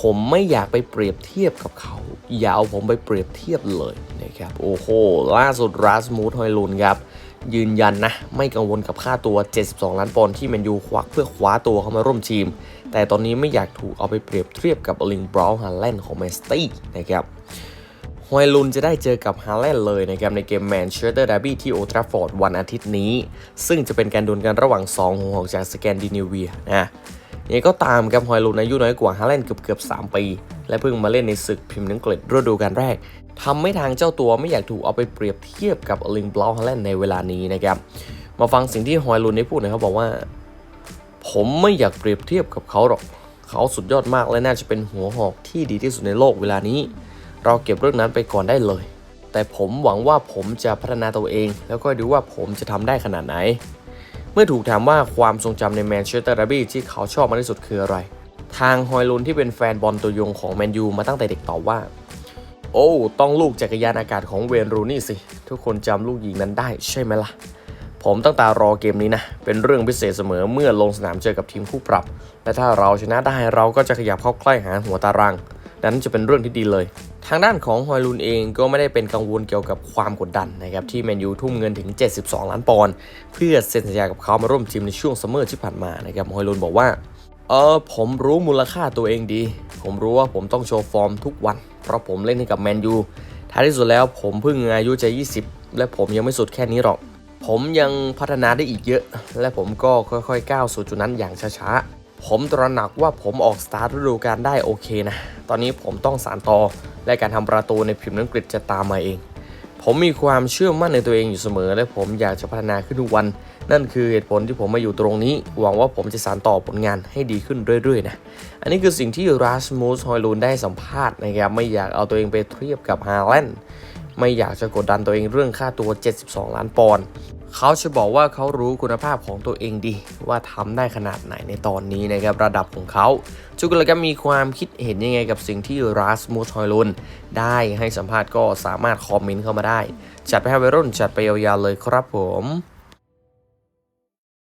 ผมไม่อยากไปเปรียบเทียบกับเขา อย่าเอาผมไปเปรียบเทียบเลยนะครับโอ้โห ล่าสุดราสมูทฮอยลุนครับ ยืนยันนะ ไม่กังวลกับค่าตัว 72 ล้านปอนด์ที่แมนยูควักเพื่อคว้าตัวเข้ามาร่วมทีม แต่ตอนนี้ไม่อยากถูกเอาไปเปรียบเทียบกับอลิงบราวน์ฮาแลนด์ของแมนสตี้นะครับฮอยลุนจะได้เจอกับฮาแลนด์เลยนะครับในเกมแมนเชสเตอร์ดาร์บี้ที่โอทราฟอร์ดวันอาทิตย์นี้ ซึ่งจะเป็นการดวลกันระหว่าง 2 หัวหอกจากสแกนดิเนเวียนะ ยังก็ตามครับฮอยลุนอายุน้อยกว่าฮาแลนด์เกือบเกือบ3ปี และเพิ่งมาเล่นในศึกพรีเมียร์อังกฤษฤดูกาลแรกทำให้ทางเจ้าตัวไม่อยากถูกเอาไปเปรียบเทียบกับลิงบราวฮาแลนด์ในเวลานี้นะครับ มาฟังสิ่งที่ฮอยลุนได้พูดนะครับบอกว่า ผมไม่อยากเปรียบเทียบกับเขาหรอก เขาสุดยอดมากและน่าจะเป็นหัวหอกที่ดีที่สุดในโลกเวลานี้ เราเก็บเรื่องนั้นไปก่อนได้เลย แต่ผมหวังว่าผมจะพัฒนาตัวเอง แล้วก็ดูว่าผมจะทำได้ขนาดไหน เมื่อถูกถามว่าความทรงจำในแมนเชสเตอร์ดาร์บี้ที่เขาชอบมากที่สุดคืออะไร ทางฮอยลุนที่เป็นแฟนบอลตัวยงของแมนยูมาตั้งแต่เด็กตอบว่า โอ้ ต้องลูกจักรยานอากาศของเวนรูนี่สิ ทุกคนจำลูกยิงนั้นได้ใช่ไหมล่ะ ผมตั้งตารอเกมนี้นะ เป็นเรื่องพิเศษเสมอเมื่อลงสนามเจอกับทีมคู่ปรับ และถ้าเราชนะได้เราก็จะขยับเข้าใกล้หาหัวตาราง นั้นจะเป็นเรื่องที่ดีเลย ทางด้านของฮอยลุนเองก็ไม่ได้เป็นกังวลเกี่ยวกับความกดดันนะครับที่แมนยูทุ่มเงินถึง 72 ล้านปอนด์เพื่อเซ็นสัญญากับเขามาร่วมทีมในช่วงซัมเมอร์ที่ผ่านมานะครับฮอยลุนบอกว่าเออผมรู้มูลค่าตัวเองดี ผมรู้ว่าผมต้องโชว์ฟอร์มทุกวัน เพราะผมเล่นให้กับแมนยูท้ายที่สุดแล้วผมเพิ่งอายุจะ 20 และผมยังไม่สุดแค่นี้หรอก ผมยังพัฒนาได้อีกเยอะ และผมก็ค่อยๆก้าวสู่จุดนั้นอย่างช้าๆ ผมตระหนักว่าผมออกสตาร์ทฤดูกาลได้โอเคนะ ตอนนี้ผมต้องสานต่อ และการทำประตูในพรีเมียร์อังกฤษจะตามมาเอง ผมมีความเชื่อมั่นในตัวเองอยู่เสมอ และผมอยากจะพัฒนาขึ้นทุกวัน นั่นคือเหตุผลที่ผมมาอยู่ตรงนี้ หวังว่าผมจะสานต่อผลงานให้ดีขึ้นเรื่อยๆนะ อันนี้คือสิ่งที่ราสมูสฮอยลูนได้สัมภาษณ์นะครับไม่อยากเอาตัวเองไปเทียบกับฮาแลนด์ไม่อยากจะกดดันตัวเองเรื่องค่าตัว 72 ล้านปอนด์ เขาจะบอกว่าเขารู้คุณภาพของตัวเองดี ว่าทำได้ขนาดไหนในตอนนี้นะครับระดับของเขาทุกคนเลก็มีความคิดเห็นยังไงกับสิ่งที่ราสมูทอยลุนได้ให้สัมภาษณ์ก็สามารถคอมเมนต์เข้ามาได้ จัดไปให้วัยรุ่นจัดไปยาวๆเลยครับผม